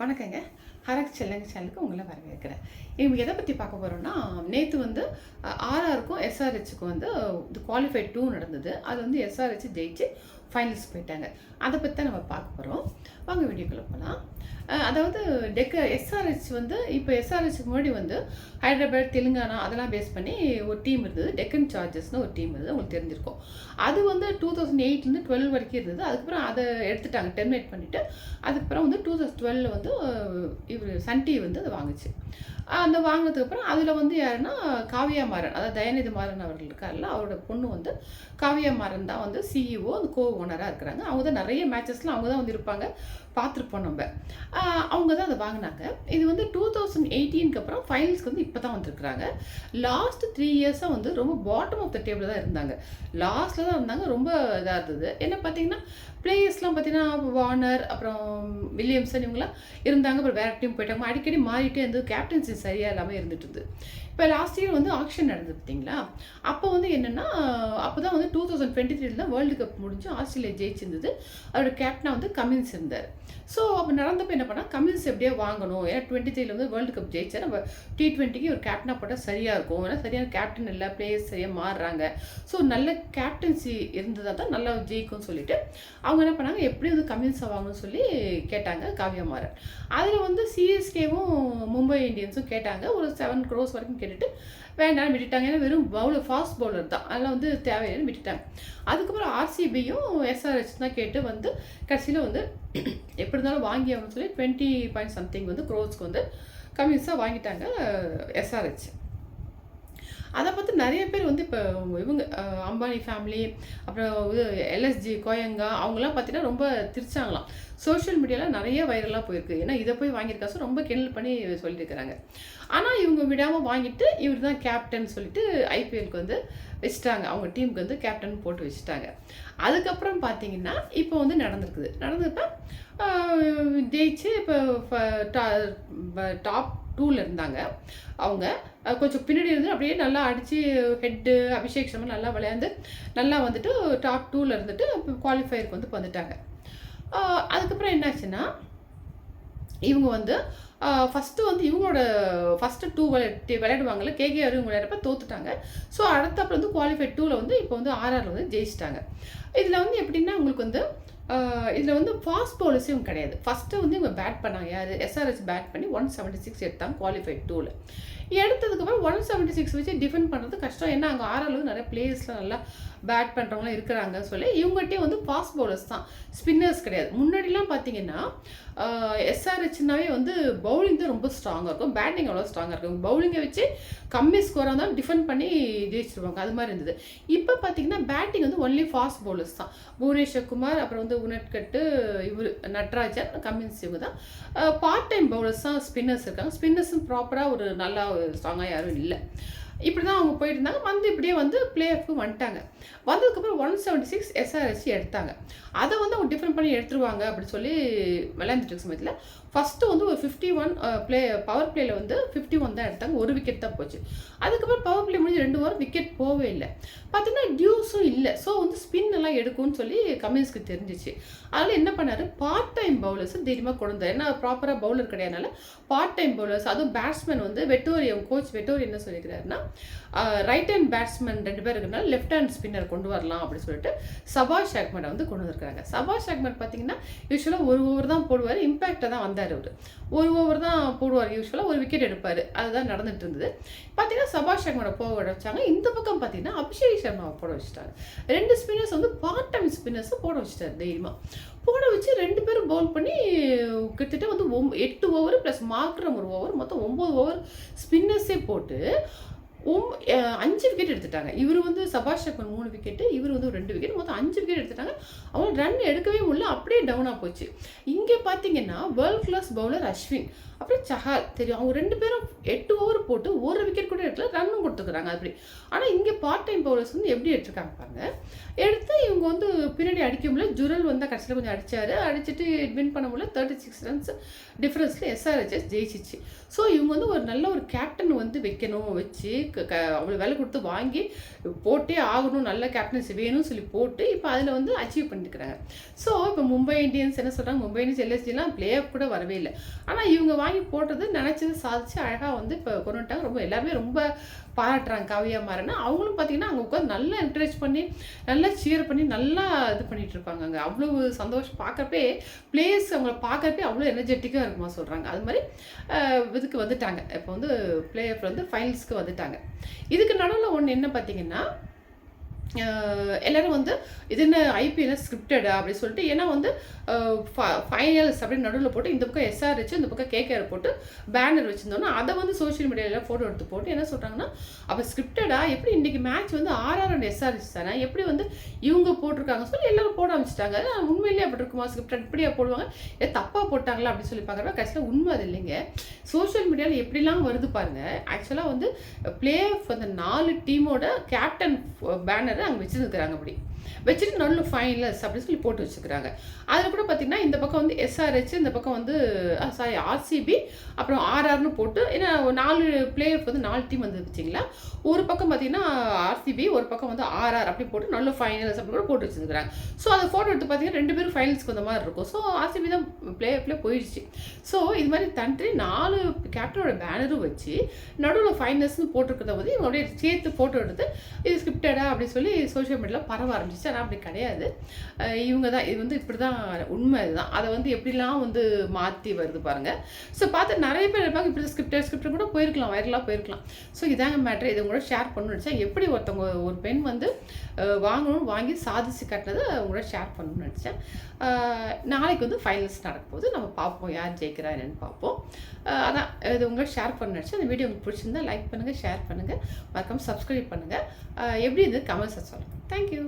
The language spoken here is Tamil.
வணக்கங்க. ஹரக் செல்லங்க சேனலுக்கு உங்களை வரவேற்கிறேன். இவங்க எதை பற்றி பார்க்க போகிறோம்னா நேற்று வந்து ஆர்ஆருக்கும் எஸ்ஆர்ஹெச்சுக்கும் வந்து இது குவாலிஃபைட் டூ நடந்தது. அது வந்து எஸ்ஆர்ஹெச் ஜெயிச்சு ஃபைனல்ஸ் போயிட்டாங்க. அதை பற்றி தான் நம்ம பார்க்க போகிறோம் வாங்க வீடியோக்குள்ளே போகலாம் அதாவது டெக்க எஸ்ஆர்ஹெச் வந்து இப்போ எஸ்ஆர்ஹெச்சுக்கு முன்னாடி வந்து ஹைதராபாத் தெலுங்கானா அதெல்லாம் பேஸ் பண்ணி ஒரு டீம் இருந்தது. டெக்கன் சார்ஜஸ்னு ஒரு டீம் இருந்தது. உங்களுக்கு தெரிஞ்சிருக்கும். அது வந்து டூ தௌசண்ட் எயிட்லேருந்து டுவெல் வரைக்கும் இருந்தது. அதுக்கப்புறம் அதை எடுத்துட்டாங்க. டெர்மினேட் பண்ணிவிட்டு அதுக்கப்புறம் வந்து டூ தௌசண்ட் டுவெலில் வந்து இவர் சன் டிவி வந்து அதை வாங்குச்சு. அந்த வாங்கினதுக்கு அப்புறம் அதில் வந்து யாருன்னா காவியா மாறன். அதாவது தயாநிதி மாறன் அவர்கள் இருக்கார்ல அவரோட பொண்ணு வந்து காவியா மாறன் தான் வந்து சிஇஓ அந்த கோ ஓனராக இருக்கிறாங்க. அவங்க தான் நிறைய மேட்சஸ்லாம் அவங்க தான் வந்து இருப்பாங்க. பார்த்துருப்போம் நம்ம. அவங்க தான் அதை வாங்கினாங்க. இது வந்து டூ தௌசண்ட் எயிட்டீனுக்கு அப்புறம் ஃபைனல்ஸ்க்கு வந்து இப்போ தான் வந்திருக்கிறாங்க. லாஸ்ட் த்ரீ இயர்ஸாக வந்து ரொம்ப பாட்டம் ஆஃப் த டேபிள் தான் இருந்தாங்க. லாஸ்ட்டில் தான் இருந்தாங்க. ரொம்ப இதாக இருந்தது. என்ன பார்த்தீங்கன்னா பிளேயர்ஸ்லாம் பார்த்தீங்கன்னா வார்னர் அப்புறம் வில்லியம்சன் இவங்களாம் இருந்தாங்க. அப்புறம் வேற டீம் போயிட்டாங்க. அடிக்கடி மாறிட்டே இருந்தது. கேப்டன்சி சரியாக இல்லாமல் இருந்துட்டு இருந்தது. இப்போ லாஸ்ட் இயர் வந்து ஆக்ஷன் நடந்தது பார்த்தீங்களா? அப்போ வந்து என்னென்னா அப்போ தான் வந்து டூ தௌசண்ட் டுவெண்ட்டி த்ரீல தான் வேர்ல்டு கப் முடிஞ்சு ஆஸ்திரேலியா ஜெயிச்சிருந்தது. அவரோட கேப்டனாக வந்து கமின்ஸ் இருந்தார். ஸோ அப்போ நடந்தப்போ என்ன பண்ணால் கமின்ஸ் எப்படியே வாங்கணும். ஏன்னா டுவெண்ட்டி த்ரீல வந்து வேர்ல்டு கப் ஜெயிச்சா நம்ம டி டுவெண்ட்டிக்கு ஒரு கேப்டனாக போட்டால் சரியாக இருக்கும். ஏன்னா சரியான கேப்டன் இல்லை பிளேயர்ஸ் சரியாக மாறுறாங்க. ஸோ நல்ல கேப்டன்சி இருந்ததாக தான் நல்லா ஜெயிக்கும்னு சொல்லிட்டு அவங்க என்ன பண்ணாங்க எப்படி வந்து கம்யூன்ஸ் வாங்கணும்னு சொல்லி கேட்டாங்க காவியா மாறன். அதில் வந்து சிஎஸ்கேவும் மும்பை இந்தியன்ஸும் கேட்டாங்க. ஒரு செவன் க்ரோஸ் வரைக்கும் கேட்டுட்டு வேண்டாம்னு விட்டுட்டாங்க. ஏன்னா வெறும் பவுலர் ஃபாஸ்ட் பவுலர் தான். அதெல்லாம் வந்து தேவையில்லைன்னு விட்டுட்டாங்க. அதுக்கப்புறம் ஆர்சிபியும் எஸ்ஆர்ஹெச் தான் கேட்டு வந்து கடைசியில் வந்து எப்படி இருந்தாலும் வாங்கி ஆகணும்னு சொல்லி டுவெண்ட்டி பாயிண்ட் சம்திங் வந்து க்ரோஸ்க்கு வந்து கம்யூன்ஸாக வாங்கிட்டாங்க எஸ்ஆர்ஹெச் அதை பார்த்து நிறைய பேர் வந்து இப்போ இவங்க அம்பானி ஃபேமிலி அப்புறம் இது எல்எஸ்ஜி கோயங்கா அவங்கெல்லாம் பார்த்தீங்கன்னா ரொம்ப திரிச்சாங்களாம். சோஷியல் மீடியாவில் நிறைய வைரலாக போயிருக்கு. ஏன்னா இதை போய் வாங்கியிருக்காசு ரொம்ப கிண்டல் பண்ணி சொல்லியிருக்கிறாங்க. ஆனால் இவங்க விடாமல் வாங்கிட்டு இவர் தான் கேப்டன் சொல்லிட்டு ஐபிஎல்க்கு வந்து வச்சுட்டாங்க. அவங்க டீமுக்கு வந்து கேப்டன் போட்டு வச்சுட்டாங்க. அதுக்கப்புறம் பார்த்தீங்கன்னா இப்போ வந்து நடந்திருக்குது. நடந்தப்ப ஜெயிச்சு இப்போ டாப் டூவில் இருந்தாங்க. அவங்க கொஞ்சம் பின்னாடி இருந்து அப்படியே நல்லா அடித்து ஹெட்டு அபிஷேக் சர்மா நல்லா விளையாண்டு நல்லா வந்துட்டு டாப் டூவில் இருந்துட்டு குவாலிஃபயருக்கு வந்து வந்துட்டாங்க. அதுக்கப்புறம் என்னாச்சுன்னா இவங்க வந்து ஃபஸ்ட்டு வந்து இவங்களோட ஃபஸ்ட்டு டூ விளையாட்டு விளையாடுவாங்கல்ல கேகேஆர் இவங்க விளையாடுறப்ப தோத்துட்டாங்க. ஸோ அடுத்தப்பறம் வந்து குவாலிஃபை டூவில் வந்து இப்போ வந்து ஆர்ஆரில் வந்து ஜெயிச்சிட்டாங்க. இதில் வந்து எப்படின்னா உங்களுக்கு வந்து இதில் வந்து ஃபாஸ்ட் பவுலர்ஸும் கிடையாது. ஃபஸ்ட்டு வந்து இவங்க பேட் பண்ணாங்க. யார்? எஸ்ஆர்எஸ் பேட் பண்ணி ஒன் செவன்ட்டி சிக்ஸ் எடுத்தாங்க குவாலிஃபை டூவில் எடுத்ததுக்கப்புறம் ஒன் செவன்ட்டி சிக்ஸ் வச்சு டிஃபெண்ட் பண்ணுறது கஷ்டம். ஏன்னா அங்கே ஆர்ஆர் நிறைய பிளேயர்ஸ்லாம் நல்லா பேட் பண்ணுறவங்களாம் இருக்கிறாங்க சொல்லி இவங்ககிட்டே வந்து ஃபாஸ்ட் பவுலர்ஸ் தான். ஸ்பின்னர்ஸ் கிடையாது. முன்னாடிலாம் பார்த்தீங்கன்னா எஸ்ஆர்ஹெச்னாவே வந்து பவுலிங் தான் ரொம்ப ஸ்ட்ராங்காக இருக்கும். பேட்டிங் அவ்வளோ ஸ்ட்ராங்காக இருக்கும் பவுலிங்கை வச்சு கம்மி ஸ்கோராக தான் டிஃபெண்ட் பண்ணி ஜெயிச்சிருவாங்க. அது மாதிரி இருந்தது. இப்போ பார்த்தீங்கன்னா பேட்டிங் வந்து ஒன்லி ஃபாஸ்ட் பவுலர்ஸ் தான். புவனேஸ்வர் குமார் அப்புறம் வந்து உனட்கட்டு இவர் நட்ராஜன் கம்மின்ஸ் இவங்க தான். பார்ட் டைம் பவுலர்ஸ் தான் ஸ்பின்னர்ஸ் இருக்காங்க. ஸ்பின்னர்ஸும் ப்ராப்பராக ஒரு நல்லா ஸ்ட்ராங்காக யாரும் இல்லை. இப்படி தான் அவங்க போயிருந்தாங்க. வந்து இப்படியே வந்து பிளே ஆஃப்க்கு வந்துட்டாங்க. வந்ததுக்கப்புறம் ஒன் செவன்ட்டி சிக்ஸ் எஸ்ஆர்எஸ்சி எடுத்தாங்க. அதை வந்து அவங்க டிஃபரெண்ட் பண்ணி எடுத்துருவாங்க அப்படின்னு சொல்லி விளையாண்டுட்டு இருக்க சமயத்தில் ஃபஸ்ட்டு வந்து ஒரு ஃபிஃப்டி ஒன் பிளே பவர் பிளேயில் வந்து ஃபிஃப்டி ஒன் தான் எடுத்தாங்க. ஒரு விக்கெட் தான் போச்சு. அதுக்கப்புறம் பவர் பிளே முடிஞ்சு ரெண்டு வாரம் விக்கெட் போகவே இல்லை. பார்த்தீங்கன்னா டியூஸும் இல்லை. ஸோ வந்து ஸ்பின் எல்லாம் எடுக்கும்னு சொல்லி கமின்ஸ்க்கு தெரிஞ்சிச்சு. அதனால் என்ன பண்ணார்? பார்ட் டைம் பவுலர்ஸ் தைரியமாக கொண்டு வந்தார். ஏன்னா ப்ராப்பராக பவுலர் கிடையாதுனால பார்ட் டைம் பவுலர்ஸ் அதுவும் பேட்ஸ்மேன் வந்து வெட்டோரி அவங்க கோச் வெட்டோரி என்ன சொல்லிக்கிறாருன்னா ரைட் ஹேண்ட் பேட்ஸ்மேன் ரெண்டு பேர் இருக்கிறனால லெஃப்ட் ஹேண்ட் ஸ்பின்னர் கொண்டு வரலாம் அப்படின்னு சொல்லிட்டு சபாஷ் அக்மரை வந்து கொண்டு வந்திருக்காங்க சபாஷ் அக்மர் பார்த்தீங்கன்னா யூஸ்வலாக ஒரு ஓவர் தான் போடுவார். இம்பாக்டாக தான் வந்தார் அவர். ஒரு ஓவர் தான் போடுவார். யூஸ்வலாக ஒரு விக்கெட் எடுப்பார். அதுதான் நடந்துட்டு இருந்தது. பார்த்தீங்கன்னா சபாஷ் அக்மரை போக விட வச்சாங்க. இந்த பக்கம் பார்த்தீங்கன்னா அபிஷேக் சர்மாவை போட வச்சுட்டாங்க ரெண்டு ஸ்பின்னர்ஸ் வந்து பார்ட் டைம் ஸ்பின்னர்ஸும் போட வச்சுட்டாரு தைரியமாக போட வச்சு ரெண்டு பேரும் பவுல் பண்ணி கிட்டத்தட்ட வந்து ஒம் எட்டு ஓவர் ப்ளஸ் மார்க்ரம் ஒரு ஓவர் மொத்தம் ஒம்பது ஓவர் ஸ்பின்னர்ஸே போட்டு அஞ்சு விக்கெட் எடுத்துட்டாங்க. இவர் வந்து சபாஷ் சக்கர் மூணு விக்கெட்டு இவர் வந்து ஒரு ரெண்டு விக்கெட் மொத்தம் அஞ்சு விக்கெட் எடுத்துட்டாங்க. அவங்க ரன் எடுக்கவே முடியல அப்படியே டவுனாக போச்சு. இங்கே பார்த்தீங்கன்னா வேர்ல்ட் கிளாஸ் பவுலர் அஸ்வின் அப்புறம் சஹால் தெரியும். அவங்க ரெண்டு பேரும் எட்டு ஓவர் போட்டு ஒரு விக்கெட் கூட எடுக்கல ரன்னும் கொடுத்துக்கிறாங்க அப்படி. ஆனால் இங்கே பார்ட் டைம் பவுலர்ஸ் வந்து எப்படி எடுத்துருக்காங்க பாருங்க. எடுத்து இவங்க வந்து பின்னாடி அடிக்க முடியல. ஜுரல் வந்து கடைசியில் கொஞ்சம் அடிச்சாரு. அடிச்சுட்டு வின் பண்ண முடியல. தேர்ட்டி சிக்ஸ் ரன்ஸ் டிஃப்ரென்ஸில் எஸ்ஆர்ஹெச்எஸ் ஜெயிச்சிச்சு. ஸோ இவங்க வந்து ஒரு நல்ல ஒரு கேப்டன் வந்து வைக்கணும் வச்சு க அவ்வளோ விலை கொடுத்து வாங்கி போட்டே ஆகணும். நல்ல கேப்டன்சி வேணும்னு சொல்லி போட்டு இப்போ அதில் வந்து அச்சீவ் பண்ணிருக்கிறாங்க. ஸோ இப்போ மும்பை இந்தியன்ஸ் என்ன சொல்கிறாங்க மும்பை இந்தியன்ஸ் எல்எஸ்டிலாம் பிளே ஆஃப் கூட வரவே இல்லை. ஆனால் இவங்க வாங்கி போட்டது நினச்சது சாதிச்சு அழகாக வந்து இப்போ கொண்டு வந்துட்டாங்க ரொம்ப எல்லாருமே ரொம்ப பாராட்டுறாங்க காவியா மாறன்னு அவங்களும் பார்த்தீங்கன்னா அங்கே உட்காந்து நல்லா என்கரேஜ் பண்ணி நல்லா சியர் பண்ணி நல்லா இது பண்ணிட்டு இருப்பாங்க அங்கே. அவ்வளோ சந்தோஷம் பார்க்குறப்பே பிளேஸ் அவங்கள பார்க்குறப்பே அவ்வளோ எனர்ஜெட்டிக்காக இருக்குமா சொல்கிறாங்க அது மாதிரி இதுக்கு வந்துட்டாங்க. இப்போ வந்து பிளே ஆஃப் வந்து ஃபைனல்ஸ்க்கு வந்துட்டாங்க. இதுக்கு நடுவில் ஒன்று என்ன பார்த்தீங்கன்னா எல்லாரும் வந்து இது என்ன ஐபிஎல் ஸ்கிரிப்டடா அப்படின்னு சொல்லிட்டு ஏன்னா வந்து ஃபைனல்ஸ் அப்படின்னு நடுவில் போட்டு இந்த பக்கம் எஸ்ஆர் வச்சு இந்த பக்கம் கேகேஆர் போட்டு பேனர் வச்சுருந்தோன்னா அதை வந்து சோஷியல் மீடியாவில் ஃபோட்டோ எடுத்து போட்டு என்ன சொல்கிறாங்கன்னா அப்போ ஸ்கிரிப்டடா எப்படி இன்றைக்கி மேட்ச் வந்து ஆர்ஆர் அண்ட் எஸ்ஆர் தானே எப்படி வந்து இவங்க போட்டிருக்காங்க சொல்லி எல்லோரும் போட ஆரம்பிச்சிட்டாங்க. உண்மையிலேயே அப்படி இருக்குமா? ஸ்கிரிப்டட் இப்படியா போடுவாங்க? ஏ தப்பாக போட்டாங்களா? அப்படின்னு சொல்லி பார்க்குறப்ப கடைசியில் உண்மை அது இல்லைங்க. சோஷியல் மீடியாவில் எப்படிலாம் வருது பாருங்கள் ஆக்சுவலாக வந்து பிளே ஆஃப் அந்த நாலு டீமோட கேப்டன் பேனர் அங்கே வச்சுருக்குறாங்க அப்படி. வச்சுட்டு நல்ல ஃபைனல்ஸ் அப்படின்னு சொல்லி போட்டு வச்சுக்கிறாங்க. அதில் கூட பார்த்தீங்கன்னா இந்த பக்கம் வந்து எஸ்ஆர்ஹெச் இந்த பக்கம் வந்து சாரி ஆர்சிபி அப்புறம் ஆர்ஆர்னு போட்டு ஏன்னா ஒரு நாலு பிளேயருக்கு வந்து நாலு டீம் வந்து வச்சிங்களா ஒரு பக்கம் பார்த்தீங்கன்னா ஆர்சிபி ஒரு பக்கம் வந்து ஆர்ஆர் அப்படி போட்டு நல்ல ஃபைனல்ஸ் அப்படின்னு கூட போட்டு வச்சுருக்கிறாங்க ஸோ அதை ஃபோட்டோ எடுத்து பார்த்தீங்கன்னா ரெண்டு பேரும் ஃபைனல்ஸ்க்கு வந்த மாதிரி இருக்கும். ஸோ ஆர்சிபி தான் பிளே பிளே போயிடுச்சு. ஸோ இது மாதிரி தன்றி நாலு கேப்டனோட பேனரும் வச்சு நடுவில் ஃபைனல்ஸ்னு போட்டிருக்கிறத வந்து இவங்க அப்படியே சேர்த்து ஃபோட்டோ எடுத்து இது ஸ்கிரிப்டடா அப்படின்னு சொல்லி சோஷியல் மீடியாவில் பரவ காமிச்சிச்சு ஆனால் அப்படி கிடையாது. இவங்க தான் இது வந்து இப்படி தான் உண்மை இதுதான் அதை வந்து எப்படிலாம் வந்து மாற்றி வருது பாருங்கள் ஸோ பார்த்து நிறைய பேர் இருப்பாங்க. இப்படி ஸ்கிரிப்டர் ஸ்கிரிப்டர் கூட போயிருக்கலாம். வைரலாக போயிருக்கலாம். ஸோ இதாங்க மேட்ரு இதை உங்களோட ஷேர் பண்ணணும்னு நினச்சா எப்படி ஒருத்தவங்க ஒரு பெண் வந்து வாங்கணும்னு வாங்கி சாதிச்சு கட்டினதை உங்களோட ஷேர் பண்ணணும்னு நினச்சேன். நாளைக்கு வந்து ஃபைனல்ஸ் நடக்கும்போது நம்ம பார்ப்போம் யார் ஜெயிக்கிறா என்னென்னு பார்ப்போம். அதான் இது உங்களோட ஷேர் பண்ண நினச்சி அந்த வீடியோ உங்களுக்கு பிடிச்சிருந்தா லைக் பண்ணுங்கள் ஷேர் பண்ணுங்கள் மறக்காமல் சப்ஸ்கிரைப் பண்ணுங்கள் எப்படி இது கமெண்ட்ஸை சொல்லுங்கள் தேங்க்யூ